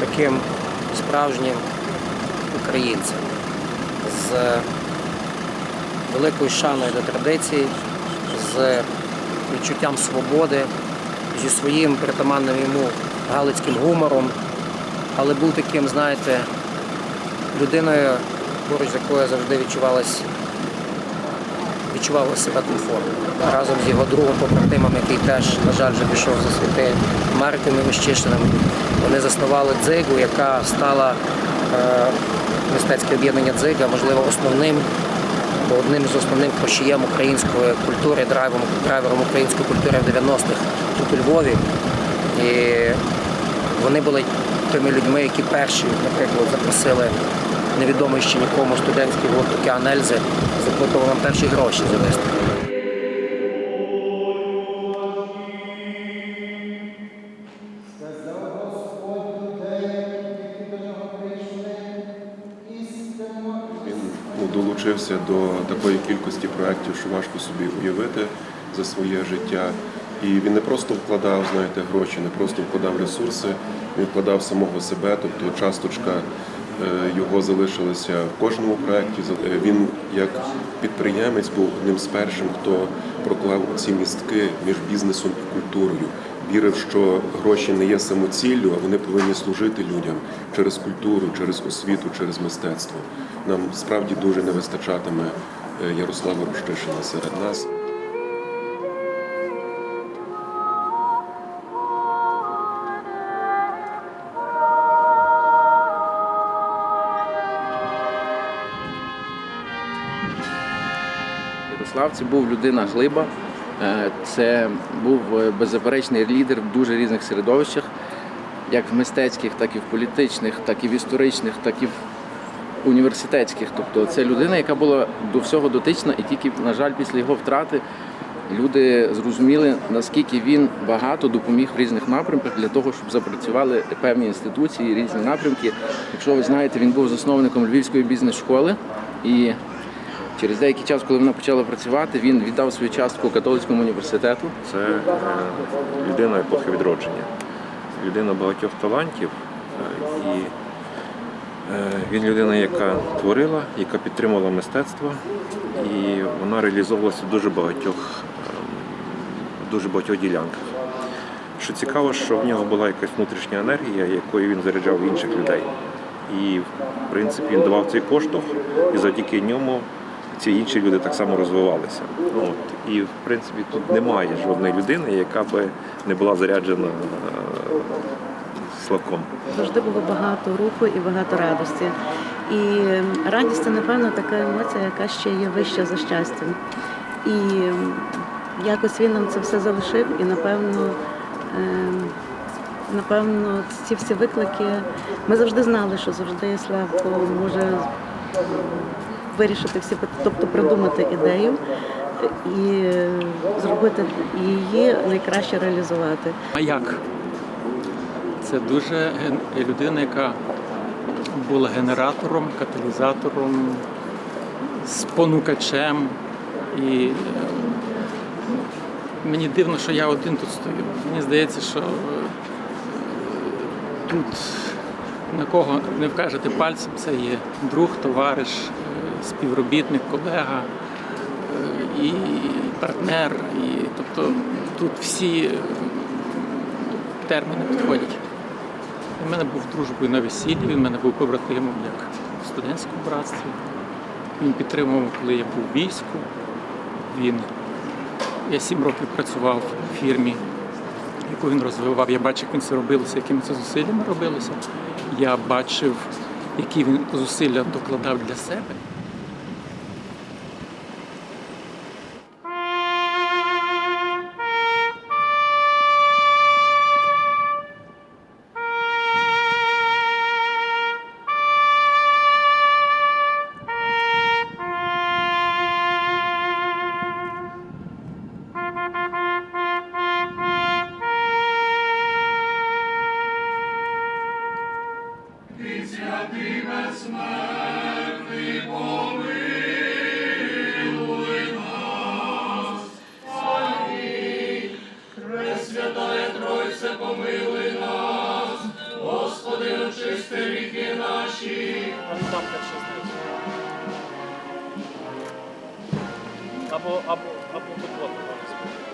таким справжнім українцем. З великою шаною до традицій, з відчуттям свободи, зі своїм притаманним йому галицьким гумором, але був таким, знаєте, людиною, поруч з якою завжди відчувалась відчували себе комфортно. Разом з його другом побратимом, який теж, на жаль, вже пішов за світи Марком Міщишиним, вони заснували дзигу, яка стала е, мистецьке об'єднання дзига, можливо, основним або одним з основним прошієм української культури, драйвером, драйвером української культури в 90-х тут у Львові. І вони були тими людьми, які перші, наприклад, запросили невідомий ще нікому студентський гурт Ельзи, заплатили нам перші гроші за виступ. Він ну, долучився до такої кількості проєктів, що важко собі уявити за своє життя. І він не просто вкладав, знаєте, гроші, не просто вкладав ресурси, він вкладав самого себе, тобто часточка його залишилася в кожному проєкті. Е, Він як підприємець був одним з перших, хто проклав ці містки між бізнесом і культурою. Вірив, що гроші не є самоціллю, а вони повинні служити людям через культуру, через освіту, через мистецтво. Нам справді дуже не вистачатиме е, Ярослава Рущишина серед нас. Ярослав це був людина глиба, е, це був е, беззаперечний лідер в дуже різних середовищах, як в мистецьких, так і в політичних, так і в історичних, так і в університетських. Тобто це людина, яка була до всього дотична, і тільки, на жаль, після його втрати люди зрозуміли, наскільки він багато допоміг в різних напрямках для того, щоб запрацювали певні інституції, різні напрямки. Якщо ви знаєте, він був засновником Львівської бізнес-школи і Через деякий час, коли вона почала працювати, він віддав свою частку католицькому університету. Це е, людина епохи відродження, людина багатьох талантів. е, І е, він людина, яка творила, яка підтримувала мистецтво, і вона реалізовувалася в дуже багатьох, ем, дуже багатьох ділянках. Що цікаво, що в нього була якась внутрішня енергія, якою він заряджав інших людей. І, в принципі, він давав цей поштовх, і завдяки ньому ці інші люди так само розвивалися. От. І, в принципі, тут немає жодної людини, яка би не була заряджена е, Славком. Завжди було багато руху і багато радості. І радість це, напевно, така емоція, яка ще є вища за щастям. І якось він нам це все залишив, і напевно, ем, напевно, ці всі виклики. Ми завжди знали, що завжди Славко може вирішити всі, тобто придумати ідею і зробити її найкраще реалізувати. А як? Це дуже людина, яка була генератором, каталізатором, спонукачем. І е, мені дивно, що я один тут стою. Мені здається, що е, тут на кого не вкажете пальцем, це є друг, товариш, співробітник, колега е, і партнер. І, тобто тут всі е, терміни підходять. В мене був дружбою на весіллі, він мене був побратимом як в студентському братстві. Він підтримував, коли я був в війську. Він... Я сім років працював в фірмі, яку він розвивав. Я бачив, як він це робилося, якими це зусиллями робилося. Я бачив, які він зусилля докладав для себе. Помилуй нас, Господи, очисти перше знизу. Або, або, або от, можна сказати.